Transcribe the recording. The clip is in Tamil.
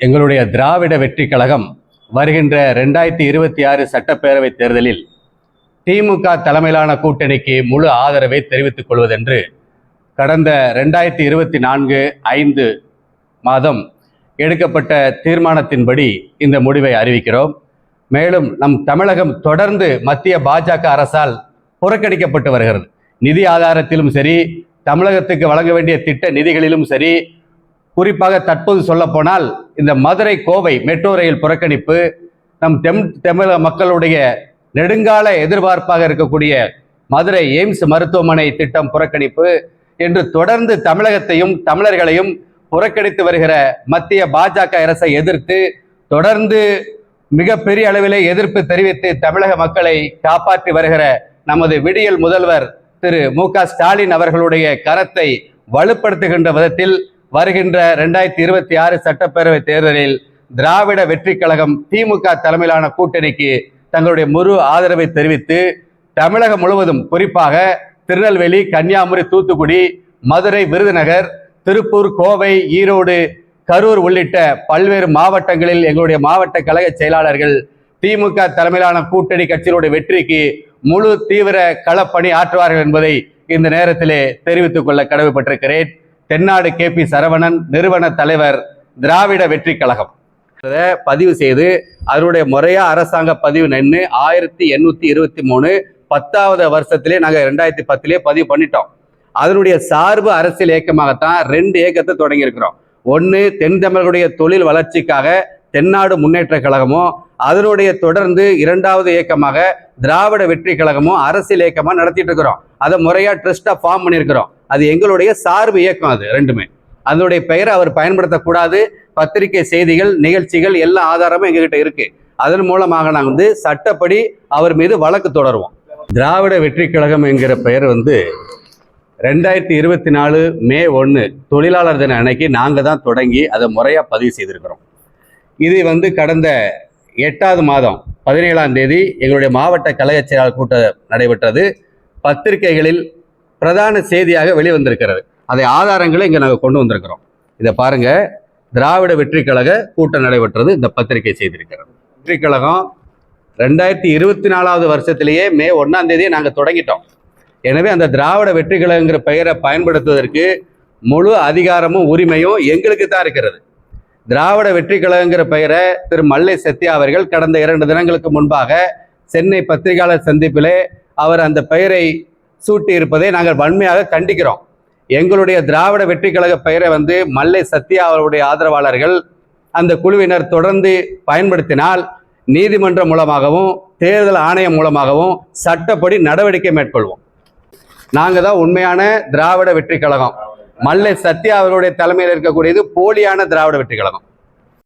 எங்களுடைய திராவிட வெற்றி கழகம் வருகின்ற ரெண்டாயிரத்தி இருபத்தி ஆறு சட்டப்பேரவை தேர்தலில் திமுக தலைமையிலான கூட்டணிக்கு முழு ஆதரவை தெரிவித்துக் கொள்வதென்று கடந்த ரெண்டாயிரத்தி இருபத்தி நான்கு ஐந்து மாதம் எடுக்கப்பட்ட தீர்மானத்தின்படி இந்த முடிவை அறிவிக்கிறோம். மேலும் நம் தமிழகம் தொடர்ந்து மத்திய பாஜக அரசால் புறக்கணிக்கப்பட்டு வருகிறது. நிதி ஆதாரத்திலும் சரி தமிழகத்துக்கு வழங்க வேண்டிய திட்ட நிதிகளிலும் சரி குறிப்பாக தற்போது சொல்லப்போனால் இந்த மதுரை கோவை மெட்ரோ ரயில் புறக்கணிப்பு நம் தெம் தமிழக மக்களுடைய நெடுங்கால எதிர்பார்ப்பாக இருக்கக்கூடிய மதுரை எய்ம்ஸ் மருத்துவமனை திட்டம் புறக்கணிப்பு என்று தொடர்ந்து தமிழகத்தையும் தமிழர்களையும் புறக்கணித்து வருகிற மத்திய பாஜக அரசை எதிர்த்து தொடர்ந்து மிகப்பெரிய அளவிலே எதிர்ப்பு தெரிவித்து தமிழக மக்களை காப்பாற்றி வருகிற நமது விடியல் முதல்வர் திரு மு க ஸ்டாலின் அவர்களுடைய கரத்தை வலுப்படுத்துகின்ற விதத்தில் வருகின்ற ரெண்டாயிரத்தி இருபத்தி ஆறு சட்டப்பேரவை தேர்தலில் திராவிட வெற்றி கழகம் திமுக தலைமையிலான கூட்டணிக்கு தங்களுடைய முழு ஆதரவை தெரிவித்து தமிழகம் முழுவதும் குறிப்பாக திருநெல்வேலி கன்னியாகுமரி தூத்துக்குடி மதுரை விருதுநகர் திருப்பூர் கோவை ஈரோடு கரூர் உள்ளிட்ட பல்வேறு மாவட்டங்களில் எங்களுடைய மாவட்ட கழக செயலாளர்கள் திமுக தலைமையிலான கூட்டணி கட்சியினுடைய வெற்றிக்கு முழு தீவிர களப்பணி ஆற்றுவார்கள் என்பதை இந்த நேரத்திலே தெரிவித்துக் கொள்ள கடமைப்பட்டிருக்கிறேன். தென்னாடு கே பி சரவணன் நிறுவன தலைவர் திராவிட வெற்றி கழகம். இதை பதிவு செய்து அதனுடைய முறையா அரசாங்க பதிவு நின்று ஆயிரத்தி எண்ணூத்தி இருபத்தி மூணு பத்தாவது வருஷத்திலே நாங்கள் ரெண்டாயிரத்தி பத்திலே பதிவு பண்ணிட்டோம். அதனுடைய சார்பு அரசியல் இயக்கமாகத்தான் ரெண்டு இயக்கத்தை தொடங்கியிருக்கிறோம். ஒன்று தென் தமிழர்களுடைய தொழில் வளர்ச்சிக்காக தென்னாடு முன்னேற்ற கழகமும் அதனுடைய தொடர்ந்து இரண்டாவது இயக்கமாக திராவிட வெற்றி கழகமும் அரசியல் இயக்கமாக நடத்திட்டு இருக்கிறோம். அதை முறையாக ட்ரஸ்ட்டாக ஃபார்ம் பண்ணியிருக்கிறோம். அது எங்களுடைய சார்பு இயக்கம் அது ரெண்டுமே. அதனுடைய பெயரை அவர் பயன்படுத்தக்கூடாது. பத்திரிகை செய்திகள் நிகழ்ச்சிகள் எல்லா ஆதாரமும் எங்ககிட்ட இருக்கு. அதன் மூலமாக நாங்கள் வந்து சட்டப்படி அவர் மீது வழக்கு தொடருவோம். திராவிட வெற்றி கழகம் என்கிற பெயர் வந்து ரெண்டாயிரத்தி இருபத்தி நாலு மே ஒன்று தொழிலாளர் தின அன்னைக்கு நாங்கள் தான் தொடங்கி அதை முறையாக பதிவு செய்திருக்கிறோம். இது வந்து கடந்த எட்டாவது மாதம் பதினேழாம் தேதி எங்களுடைய மாவட்ட கழக செயலாளர் கூட்டம் நடைபெற்றது. பத்திரிகைகளில் பிரதான செய்தியாக வெளிவந்திருக்கிறது. அதை ஆதாரங்களை இங்கே நாங்கள் கொண்டு வந்திருக்கிறோம். இதை பாருங்கள் திராவிட வெற்றி கழக கூட்டம் நடைபெற்றது. இந்த பத்திரிகை செய்திருக்கிறது. வெற்றி கழகம் ரெண்டாயிரத்தி இருபத்தி நாலாவது வருஷத்திலேயே மே ஒன்றாம் தேதியை நாங்கள் தொடங்கிட்டோம். எனவே அந்த திராவிட வெற்றி கழகங்கிற பெயரை பயன்படுத்துவதற்கு முழு அதிகாரமும் உரிமையும் எங்களுக்கு தான் இருக்கிறது. திராவிட வெற்றி கழகங்கிற பெயரை திரு மல்லை சத்யா அவர்கள் கடந்த இரண்டு தினங்களுக்கு முன்பாக சென்னை பத்திரிகையாளர் சந்திப்பிலே அவர் அந்த பெயரை சூட்டி இருப்பதை நாங்கள் வன்மையாக கண்டிக்கிறோம். எங்களுடைய திராவிட வெற்றி கழக பெயரை வந்து மல்லை சத்யா அவருடைய ஆதரவாளர்கள் அந்த குழுவினர் தொடர்ந்து பயன்படுத்தினால் நீதிமன்றம் மூலமாகவும் தேர்தல் ஆணையம் மூலமாகவும் சட்டப்படி நடவடிக்கை மேற்கொள்வோம். நாங்கள் தான் உண்மையான திராவிட வெற்றி கழகம் மல்லை சத்யா அவர்களுடைய தலைமையில் இருக்கக்கூடியது போலியான திராவிட வெற்றி கழகம்.